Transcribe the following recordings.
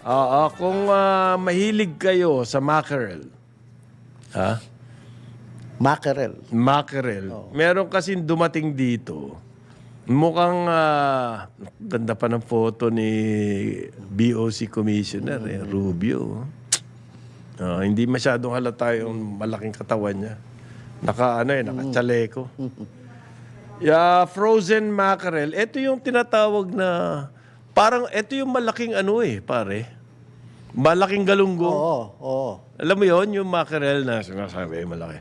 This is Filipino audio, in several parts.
Oo, kung ah, mahilig kayo sa mackerel, ha? Mackerel. Mackerel. Meron kasing dumating dito. Mukhang ah, ganda pa ng photo ni BOC Commissioner, eh, Rubio. Ah, hindi masyadong halata yung malaking katawan niya. Naka, ano eh, naka-chaleco. Yeah, frozen mackerel. Ito yung tinatawag na, parang, ito yung malaking ano eh, pare. Malaking galunggong. Oo, oo. Alam mo yon yung mackerel na sinasabi malaki.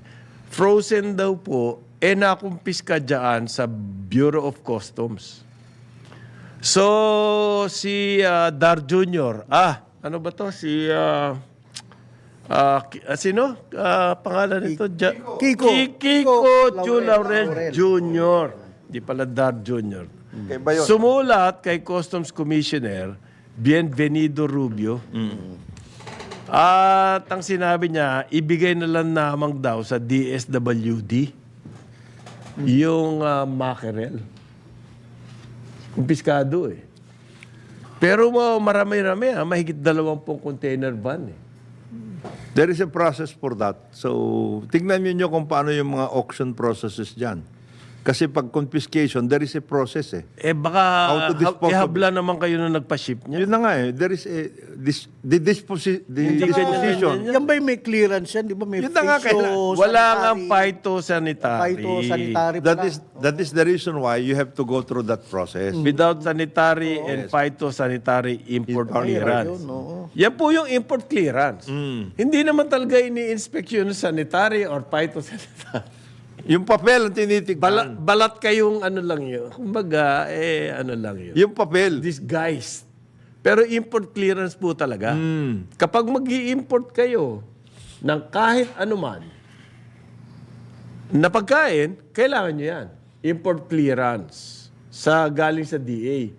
Frozen daw po, eh nakumpis ka dyan sa Bureau of Customs. So, si ah, Dar Jr., ah, ano ba to? Si, ah, ki- ah, sino? Ah, pangalan nito? Ja- Kiko. Ki- Kiko Kiko Chu Laurel. Laurel Jr. Di pala Dar Jr. Kay Bayon. Sumulat kay Customs Commissioner Bienvenido Rubio. At ang sinabi niya, ibigay na lang namang daw sa DSWD yung ah, mackerel. Kumpiskado eh. Pero mo marami-rami ha, mahigit dalawampung container van eh. There is a process for that. So, tignan niyo kung paano yung mga auction processes dyan. Kasi pag confiscation, there is a process eh. Eh baka How to dispose of- ihabla naman kayo na nagpa-ship niya. Yun na nga eh. There is a, this, the, disposi, the Hindi disposition. Yan ba yung may clearance yan? Di ba may Yun na nga, physio- Wala nga sanitary- phytosanitary. Phytosanitary That is, that is the reason why you have to go through that process. Without sanitary and phytosanitary import Import clearance. yun, oo. Yan po yung import clearance. Mm. Hindi naman talaga ini-inspection ng sanitary or phytosanitary. Yung papel ang tinitignan. Balat, balat kayong ano lang yun. Kumbaga, eh, ano lang yun. Yung papel. Disguised. Pero import clearance po talaga. Mm. Kapag mag import kayo ng kahit anuman na pagkain, kailangan nyo yan. Import clearance sa galing sa DA.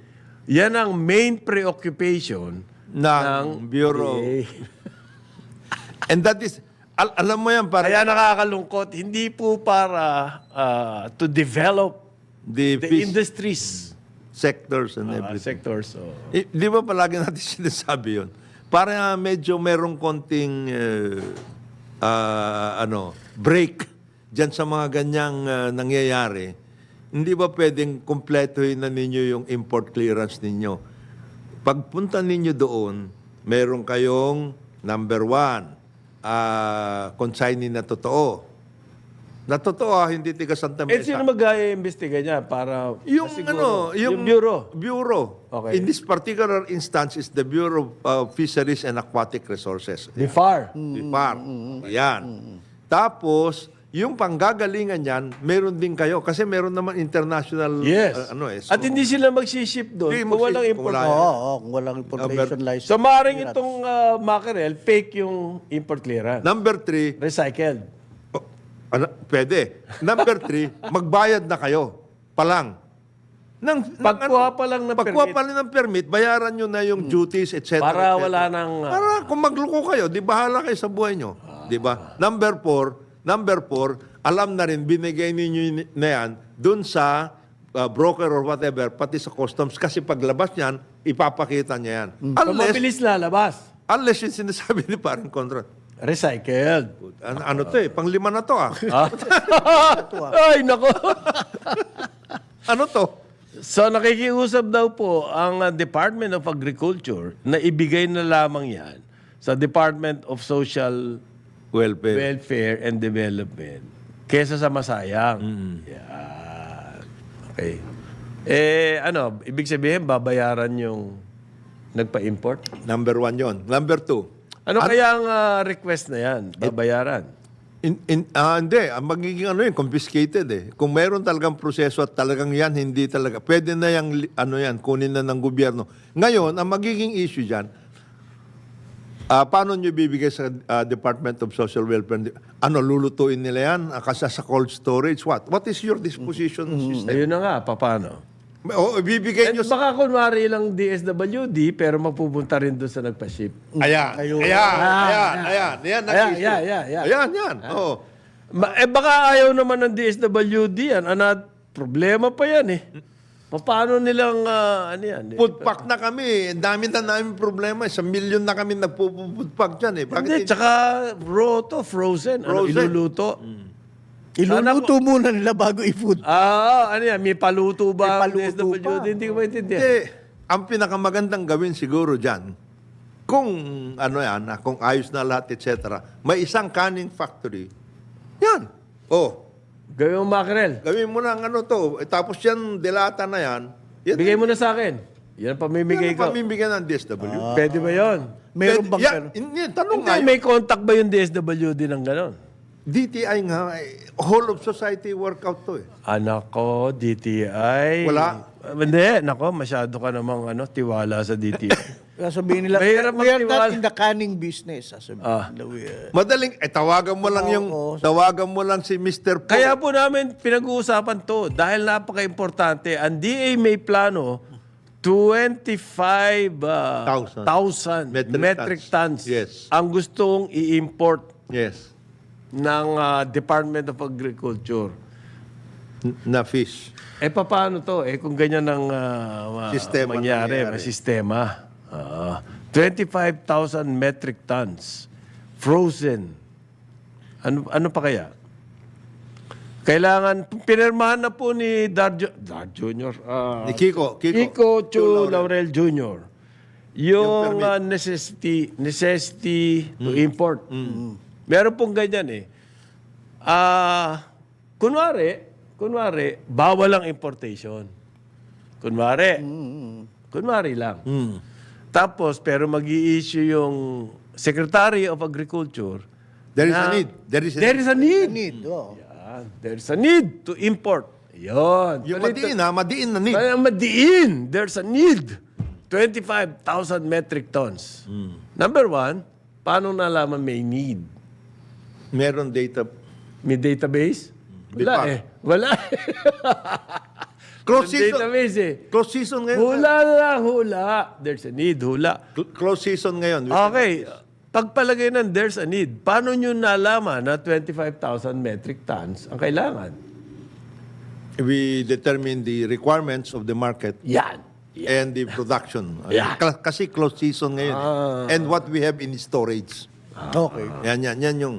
Yan ang main preoccupation ng Bureau. DA. And that is, al- alam mo yan, para Kaya nakakalungkot, hindi po para ah, to develop the, the fish industries sectors and ah, everything. sectors. So, Eh, di ba palagi natin sinasabi yun? Para medyo merong konting eh, ah, ano, break dyan sa mga ganyang ah, nangyayari. Hindi ba pwedeng kumpletuhin na ninyo yung import clearance ninyo? Pagpunta ninyo doon, meron kayong number one, ah, consignee na totoo. Na totoo, ah, hindi tiga Santa eh, sino mag-iimbestiga niya para Yung masiguro? ano, yung, yung bureau. Bureau. Okay. In this particular instance is the Bureau of Fisheries and Aquatic Resources. The FAR. BIFAR. Yan. Tapos, yung panggagalingan yan, meron din kayo. Kasi meron naman international Yes. uh, ano eh. So, At hindi sila magsiship doon Hindi kung walang magsi- kung import. wala Oo, oo, kung walang importation license. So maaaring itong ah, mackerel, fake yung import clearance. number three, Recycled. oh, ano, pwede. Number three, magbayad na kayo. Palang. Nang, nang Pagkuha pa lang ng pagkuha permit. pa lang ng permit, bayaran nyo na yung duties, etc. Para etc. wala nang... ah, Para kung magluko kayo, di bahala kayo sa buhay nyo. Di ba? Number four, number four, alam na rin, binigay ninyo na yan dun sa uh, broker or whatever, pati sa customs. Kasi paglabas niyan, ipapakita niya yan. so Unless, mabilis lalabas. unless yung sinasabi ni parang contract. Recycled. Ano, ano to eh, panglima na to ah. Ah. Ay, nako. ano to? So nakikiusap daw po ang uh, Department of Agriculture na ibigay na lamang yan sa Department of Social Welfare. Welfare and Development kesa sa masayang. Yan. Okay. Eh, ano, ibig sabihin, babayaran yung nagpa-import? Number one yon. Number two, Ano kaya ang ah, request na yan? Babayaran? In, in, ah, hindi, ang magiging ano yun, confiscated eh. Kung meron talagang proseso at talagang yan, hindi talaga, pwede na yung, ano yan, kunin na ng gobyerno. Ngayon, ang magiging issue dyan, ah, paano nyo bibigay sa ah, Department of Social Welfare? Ano, lulutuin nila yan? Ah, Kasi sa cold storage, what? What is your disposition system? Ayun na nga, paano? O, ibibigay And nyo sa... baka kunwari lang DSWD, pero mapupunta rin doon sa nagpa-ship. Ayan, ayan, ayan, ayan, ayan, ayan, Ayan, ayan, ayan, ayan. Ayan, yan, oo. Ma- eh baka ayaw naman ng DSWD yan. Ana, problema pa yan eh. Paano nilang, ah, ano yan? Food pack na kami. Ang dami na namin problema. Sa milyon na kami nagpo-food pack dyan eh. Bakit Hindi, hindi? tsaka raw to, frozen. Ano, Frozen. iluluto. Iluluto muna nila bago i-food. Ah, ano yan? May paluto ba? May ang paluto SWD? pa. Hindi ko maintindihan. Hindi. Ang pinakamagandang gawin siguro dyan, kung ano yan, ah, kung ayos na lahat, etc., may isang canning factory. Yan. Oh, Gawin mo mackerel. gawin mo na ang ano to. Eh, tapos yan, delata na yan. Yan, Bigay mo na sa akin. Yan ang pamimigay yan ko. ang pamimigyan ng DSW. Pwede ba yun? Meron Pwede- bang yan, ganun? Hindi, tanong Hindi, nga. may contact ba yung DSWD ng gano'n? DTI nga, eh, whole of society workout to eh. Anak ko, DTI. Wala. Ah, Hindi, nako, masyado ka namang ano, tiwala sa DTI. Sasabihin nila, Mahirap we are magtiwala." not in the canning business. Sasabihin Ah. nila, we are- Madaling, eh, tawagan mo lang yung, Oo. tawagan mo lang si Mr. Po. Kaya po namin pinag-uusapan to dahil napaka-importante. Ang DA may plano 25,000 Thousand. thousand Metric metric, tons. tons, Yes. ang gustong i-import Yes. ng ah, Department of Agriculture. N- Na fish. Eh paano to? Eh kung ganyan ang ah, ma- Sistema mangyari, nangyayari. may sistema. Ah, 25,000 metric tons frozen. Ano ano pa kaya? Kailangan pinirmahan na po ni Dar, Dar Junior. ah, Ni Kiko. Kiko, Kiko Chu Chu Laurel Jr. Yung ah, necessity necessity to import. Meron pong ganyan eh. Ah, kunwari, kunwari, bawal ang importation. Kunwari. Kunwari lang. Mm. Tapos, pero mag issue yung Secretary of Agriculture. There is a na- need. There is a There is a need. Need, oh. Yan. There's a need to import. Yun. Yung madiin ha, madiin na need. kaya madiin. There's a need. 25,000 metric tons. Hmm. Number one, paano nalaman may need? Meron data. May database? Wala pa. eh. Wala Close season. database eh. Close season ngayon. Hula lang, hula. There's a need, hula. Cl- Close season ngayon. Okay. Pagpalagay ng there's a need, paano nyo nalaman na 25,000 metric tons ang kailangan? We determine the requirements of the market Yan. and the production. Yeah. Ka- Kasi close season ngayon. eh. And what we have in storage. Okay. Yan, yan, yan yung...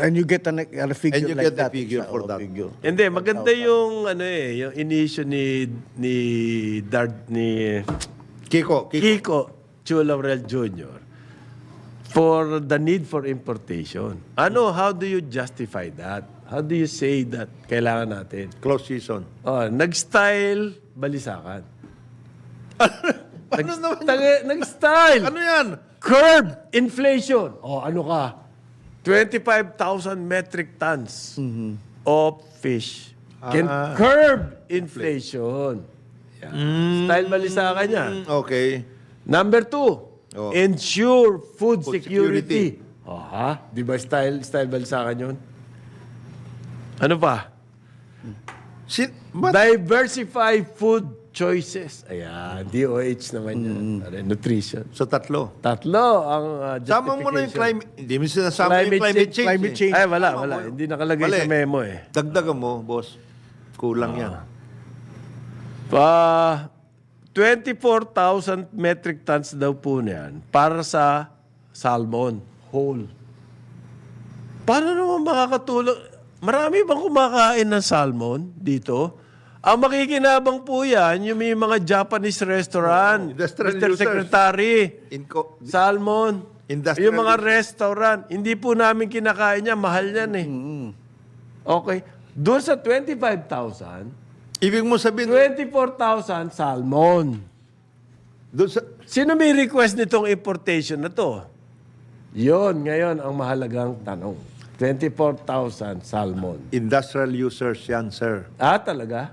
And you get an, a figure And you like get the that. figure Sa- for that. figure. Hindi, maganda yung ano eh, yung inisyo ni ni Dard ni Kiko, Kiko. Kiko Chulaurel Jr. for the need for importation. Ano, how do you justify that? How do you say that kailangan natin? Close season. Oh, nag-style balisakan. Ano naman? Nag- nag-style. Ano yan? Curb inflation. Oh, ano ka? 25,000 metric tons of fish can curb inflation. Yan. Style balisakan niya. Mm, Okay. Number two, Oh. ensure food, Food security. Oh, ha? Di ba style, style balisakan yun? Ano pa? Si, but, Diversify food choices. Ayan, DOH naman yan. Ano, Nutrition. sa tatlo. Tatlo ang uh, Sama mo na yung justification. climate... Hindi mo sinasama Climate yung climate change. Climate eh. change. Ay, wala, Tama wala. mo. Hindi nakalagay Mali. sa memo eh. Dagdagan mo, boss. Kulang yan. Pa 24,000 metric tons daw po niyan para sa salmon whole. Paano naman makakatulong? Marami bang kumakain ng salmon dito? Ang makikinabang po yan, yung may mga Japanese restaurant, industrial Mr. users. Secretary, Inco, salmon, Industrial yung mga restaurant. Hindi po namin kinakain yan, mahal yan eh. Okay. Doon sa 25,000, ibig mo sabihin, 24,000 salmon. doon sa, Sino may request nitong importation na to? Yon, ngayon ang mahalagang tanong. 24,000 salmon. industrial users yan, sir. Ah, talaga?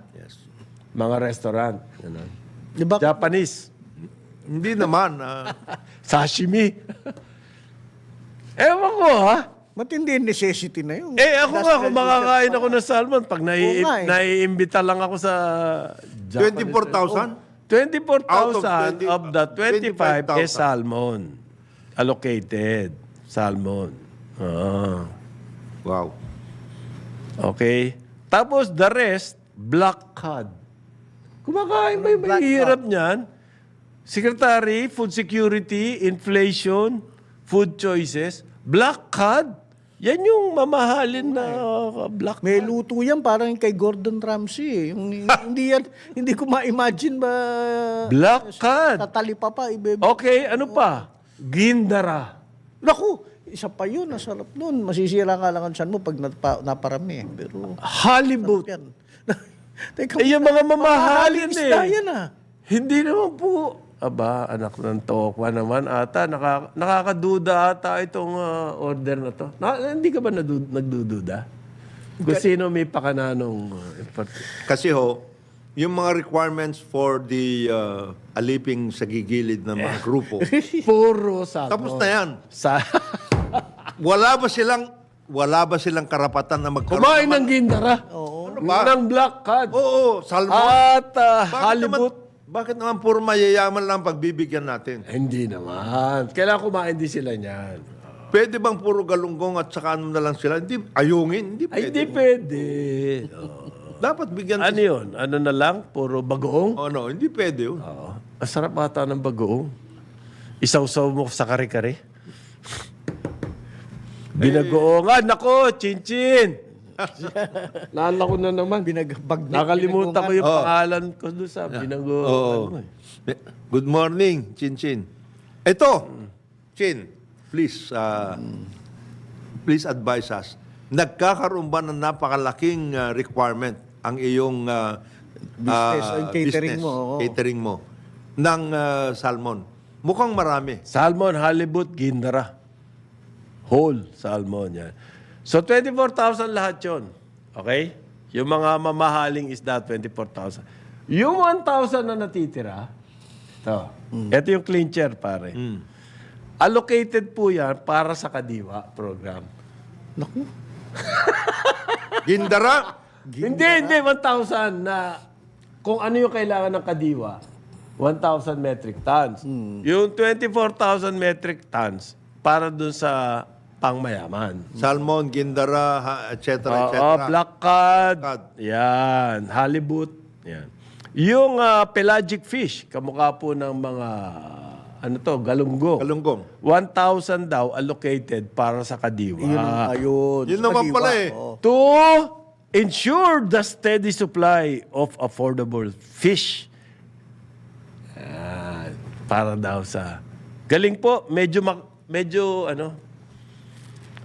Mga restaurant. Ganun. Di ba? Japanese. Hindi naman. ah, Sashimi. Ewan ko, ha? Matindi yung necessity na yun. Eh, ako nga, kung makakain ako ng salmon, pag nai Oo nga eh. naiimbita lang ako sa Japanese 24,000? 24,000 Out of of the 20 25 is 25,000. salmon. Allocated. Salmon. Ah. Wow. Okay. Tapos the rest, black cod. Kumakain ba yung mahihirap niyan? Secretary, Food Security, Inflation, Food Choices, Black Cod. Yan yung mamahalin na Black May luto yan parang kay Gordon Ramsay eh. Yung, hindi yan, hindi ko ma-imagine ba Black Cod. tatali pa pa ibebe. Okay, ano pa? Gindara. Naku, isa pa yun, nasarap nun. Masisira nga lang ang tiyan mo pag napa, naparami. eh. Pero, Halibut. yan. Teka, Eh, yung mga mamahalin eh. yan ah. Hindi naman po. Aba, anak ng tokwa naman ata. Naka, nakakaduda ata itong ah, order na to. Na, hindi ka ba nadu- nagdududa? Kung sino may pakananong uh, Kasi ho, yung mga requirements for the uh, aliping sa gigilid ng mga grupo, Puro salmon. tapos na yan. Sa Wala ba silang wala ba silang karapatan na magkaroon? Kumain ng gindara. Oo. Ano ba? Ng black cod. Oo, salmon. At ah, bakit halibut. Naman, bakit naman puro mayayaman lang pagbibigyan natin? Hindi naman. Kailangan kumain din sila niyan. Pwede bang puro galunggong at saka ano na lang sila? Hindi, ayungin. Hindi Ay, pwede. hindi pwede. Dapat bigyan. Ano yun? Ano na lang? Puro bagoong? Oh, no, hindi pwede yun. Oo. Masarap ata ng bagoong. Isaw-saw mo sa kare-kare. Binagoongan. Nako, chin-chin. Lala ko na naman. Binagbag Nakalimutan ko yung Oh. pangalan ko doon sa binagoongan. Oo. mo eh. Good morning, Chin Chin. Ito, Chin, please, uh, please advise us. Nagkakaroon ba ng napakalaking uh, requirement ang iyong uh, Business, uh, ang catering business, mo, oo. catering mo ng uh, salmon? Mukhang marami. Salmon, halibut, gindara. Whole salmon yan. So, 24,000 lahat yon. Okay? Yung mga mamahaling isda, 24,000. Yung 1,000 na natitira, ito. Ito yung clincher, pare. Allocated po yan para sa Kadiwa program. Naku. Gindara, Hindi, hindi. 1,000 na kung ano yung kailangan ng Kadiwa, 1,000 metric tons. Yung 24,000 metric tons para dun sa pangmayaman. salmon, gindara, etc. etc. Oo, black cod. Cod. Yan. Halibut. Yan. Yung ah, pelagic fish, kamukha po ng mga, ano to, galunggong. Kalunggong. 1,000 daw allocated para sa kadiwa. Yun ang ayun. Yun naman kadiwa, pala eh. oo. To ensure the steady supply of affordable fish. Yan. para daw sa... Galing po. Medyo, mak- medyo ano,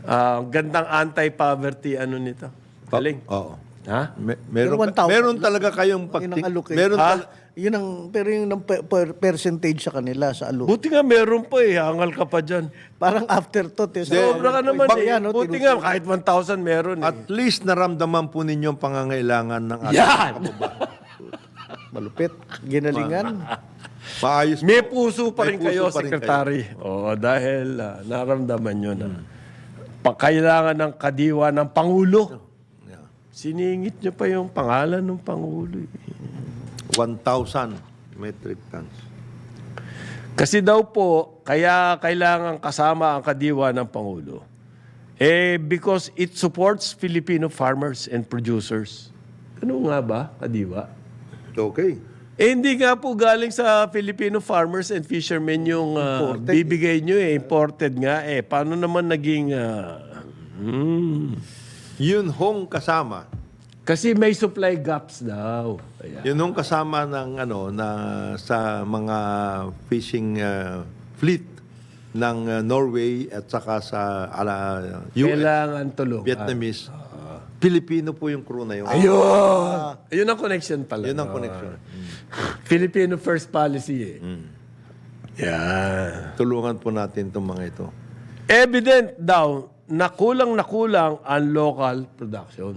ah, gandang anti-poverty ano nito. Galing. Oo. Ha? Me- meron, Pero 1,000 meron talaga kayong Yun allocate. Meron Ha? tal- Yun ang, pero yung ng per, per- percentage sa kanila sa alo. Buti nga meron pa eh. Hangal ka pa dyan. Parang afterthought eh. Sa- Sobra ka naman Bag- eh. yan, no, Buti nga kahit 1,000 meron eh. At least naramdaman po ninyo ang pangangailangan ng ating Yan! Malupit. Ginalingan. maayos. May puso pa May rin puso kayo, pa rin Secretary. Oo, dahil ah, naramdaman nyo na pagkailangan ng kadiwa ng Pangulo. Yeah. Siningit nyo pa yung pangalan ng Pangulo. eh. 1,000 metric tons. Kasi daw po, kaya kailangan kasama ang kadiwa ng Pangulo. Eh, because it supports Filipino farmers and producers. Ano nga ba, kadiwa? Okay. Eh, hindi nga po galing sa Filipino farmers and fishermen yung ah, bibigay nyo eh. Imported nga eh. Paano naman naging... ah, hmm. Yun hong kasama. Kasi may supply gaps daw. Kaya. Yun hong kasama ng ano na sa mga fishing uh, fleet ng uh, Norway at saka sa ala, US, Kailangan tulungan. Vietnamese. Pilipino po yung crew na yun. Ayun! Ayun ang connection pala. Yun ang no? connection. Filipino first policy eh. Yeah. Tulungan po natin itong mga ito. Evident daw na kulang na kulang ang local production.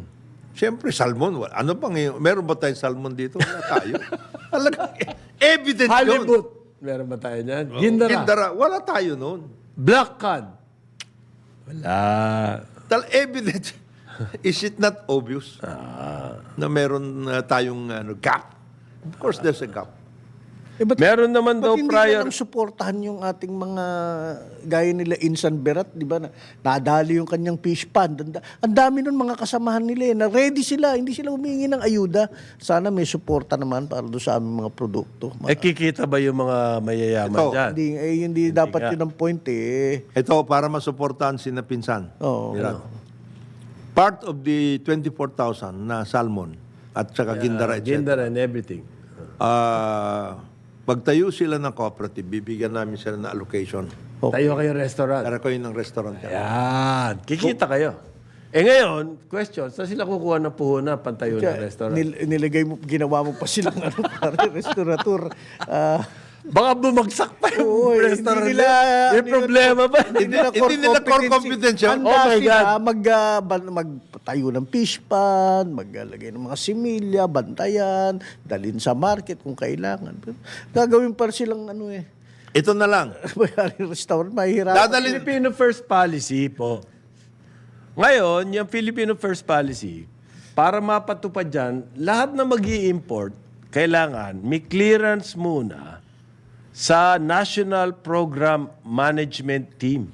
Siyempre, salmon. Ano bang yun? Meron ba tayong salmon dito? Wala tayo. Talaga, evident yun. Halibut. Meron ba tayo niyan? Gindara. Gindara. Wala tayo noon. Black cod. Wala. Tal evident. Is it not obvious na meron uh, tayong ano, gap? Of course, there's a gap. Eh, ba't- Meron naman daw hindi prior... na lang suportahan yung ating mga gaya nila Insan Berat, di ba? Na, nadali yung kanyang fish pond. Ang Ang dami nun mga kasamahan nila eh, na ready sila, hindi sila humingi ng ayuda. Sana may suporta naman para doon sa aming mga produkto. Ma- Eh, kikita ba yung mga mayayaman Ito. dyan? hindi, eh, hindi, dapat yun ang point eh. Ito, para masuportahan si na pinsan. Oo. Mirat. Part of the 24,000 na salmon at saka gindara, etc. Gender and everything. Ah, pagtayo sila ng cooperative, bibigyan namin sila ng allocation. Tayo kayo restaurant. Para kayo ng restaurant. Yan. Kikita kayo. Eh ngayon, question, saan sila kukuha ng puhunan pantayo ng restaurant? nil- nilagay mo, ginawa mo pa silang ano, pare, restaurateur. Ah, Baka bumagsak pa yung Oo, eh, restaurant hindi nila-. May hindi problema ba? hindi nila Hindi nila core competence yun. Handa Oh my sila God. mag, ah, ban- magtayo ng fish pan, maglalagay ng mga similya, bantayan, dalhin sa market kung kailangan. Pero Gagawin pa silang ano eh. Ito na lang. Bayari restaurant, mahirap. Dadalhin, Filipino First Policy po. Ngayon, yung Filipino First Policy, para mapatupad dyan, lahat na mag import kailangan may clearance muna sa National Program Management Team.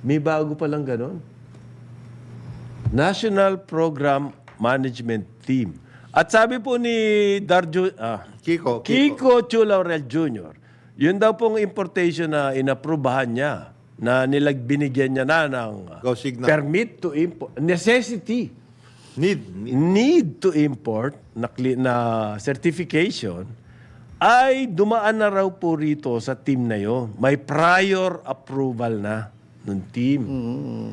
May bago pa lang ganon. National Program Management Team. At sabi po ni Darjo, ah, Kiko, Kiko. Kiko Chulaurel Jr., yun daw pong importation na inaprubahan niya na nilag binigyan niya na ng Go signal. permit to import, necessity, Need. need. to import na, cli- na certification ay dumaan na raw po rito sa team na yon. May prior approval na ng team.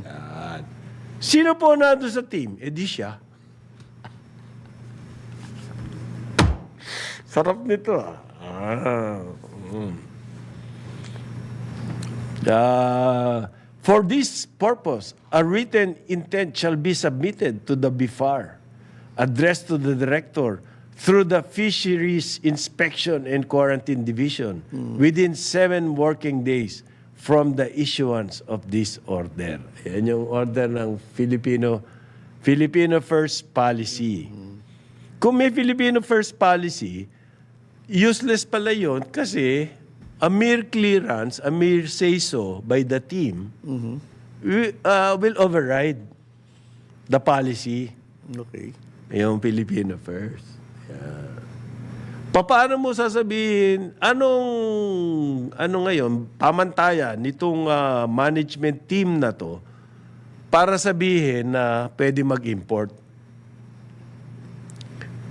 Yan. Sino po na sa team? Eh di siya. Sarap nito ah. Ah, mm. Uh, for this purpose, a written intent shall be submitted to the BIFAR, addressed to the director through the Fisheries Inspection and Quarantine Division within seven working days from the issuance of this order. Yan yung order ng Filipino Filipino First Policy. Kung may Filipino First Policy, useless pala yun kasi a mere clearance, a mere say-so by the team wi- uh, will override the policy Okay. yung Filipino First. Yeah. Paano mo sasabihin, anong, ano ngayon, pamantayan nitong ah, management team na to para sabihin na pwede mag-import?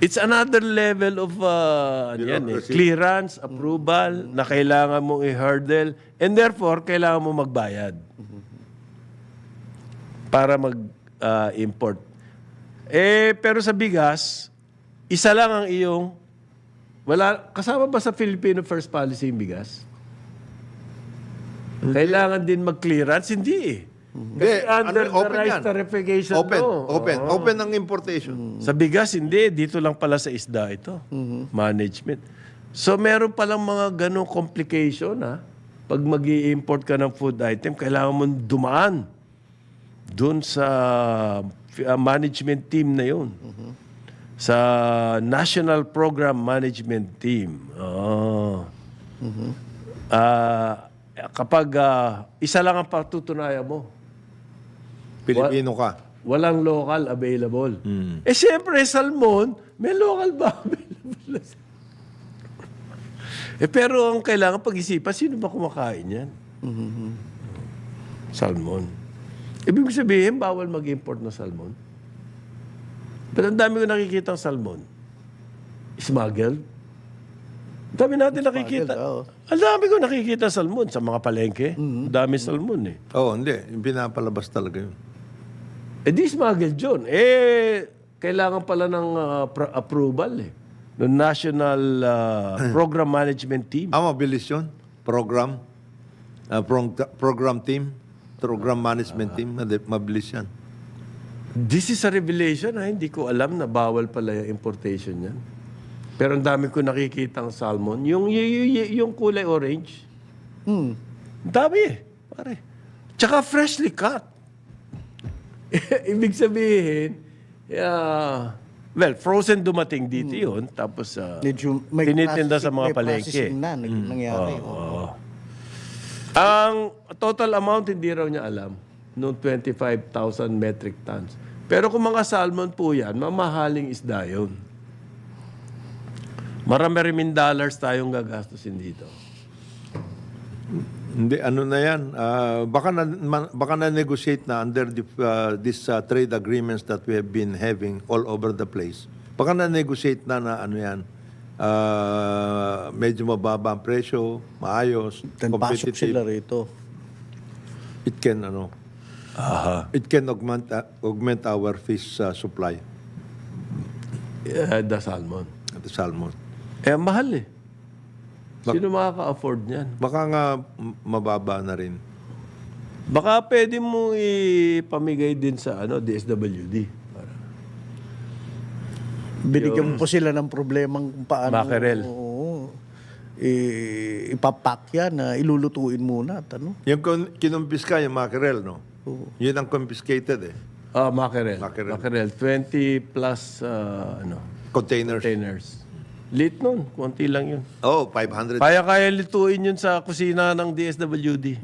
It's another level of uh, yan, eh, clearance, approval na kailangan mong i-hurdle and therefore kailangan mo magbayad para mag-import. eh, pero sa bigas, isa lang ang iyong wala kasama ba sa Filipino First Policy yung bigas? Kailangan din mag-clearance? Hindi eh. Hindi, Kasi under ano, the open rice yan. tarification Open, law. open. Oo. Open ang importation. Sa bigas, hindi. Dito lang pala sa isda ito. Management. So, meron palang mga ganong complication, ha? Pag mag import ka ng food item, kailangan mo dumaan doon sa uh, management team na yun. Sa National Program Management Team. Oh. Ah, kapag ah, isa lang ang patutunayan mo, Pilipino ka. Walang local available. Eh siyempre, salmon, may local ba available? eh pero ang kailangan pag-isipan, sino ba kumakain yan? Salmon. Ibig sabihin, bawal mag-import ng salmon. Pero ang dami ko nakikita ng salmon. Smuggled. Ang dami natin nakikita. oo. Ang dami ko nakikita salmon sa mga palengke. Ang dami salmon eh. Oo, oh, hindi. Yung pinapalabas talaga yun. Eh di smuggled yun. Eh, kailangan pala ng uh, pro- approval eh. Ng National uh, Program Management Team. Ah, mabilis yun. Program. Ah, prong- program team. Program management team. madi- Mabilis yan. This is a revelation ha. Hindi ko alam na bawal pala yung importation yan. Pero ang dami ko nakikita ng salmon. Yung, yung, yung, yung kulay orange. Hmm. Ang dami eh. Pare. Tsaka freshly cut. Ibig sabihin, yeah, Well, frozen dumating dito yun. Tapos, ah, Medyo may tinitinda sa mga may palengke. na nag- nangyari. oo. Oo. Ang total amount hindi raw niya alam. Noong 25,000 metric tons. Pero kung mga salmon po yan, mamahaling isda yun. Marami-raming dollars tayong gagastusin dito. Hindi, ano na yan. ah, baka, na, man- baka na-negotiate na under the, uh, these uh, trade agreements that we have been having all over the place. Baka na-negotiate na na ano yan. ah, medyo mababa ang presyo, maayos, Then pasok sila competitive. rito. It can, ano, it can augment, uh, augment our fish uh, supply Eh, the salmon. at the salmon. Eh, mahal eh. Sino makaka-afford niyan? Baka nga mababa na rin. Baka pwede mo ipamigay din sa ano DSWD. Para- Binigyan mo po sila ng problemang kung paano. Mackerel. Oo. Eh, ipapak yan na ilulutuin muna. At ano? Yung kinumpiska, yung mackerel, no? Yun ang confiscated eh. Ah, mackerel. Mackerel. Mackerel. 20 plus ah, ano, Containers. containers. Lit nun. Kunti lang yun. Oh, 500. Kaya-kaya lituin yun sa kusina ng DSWD.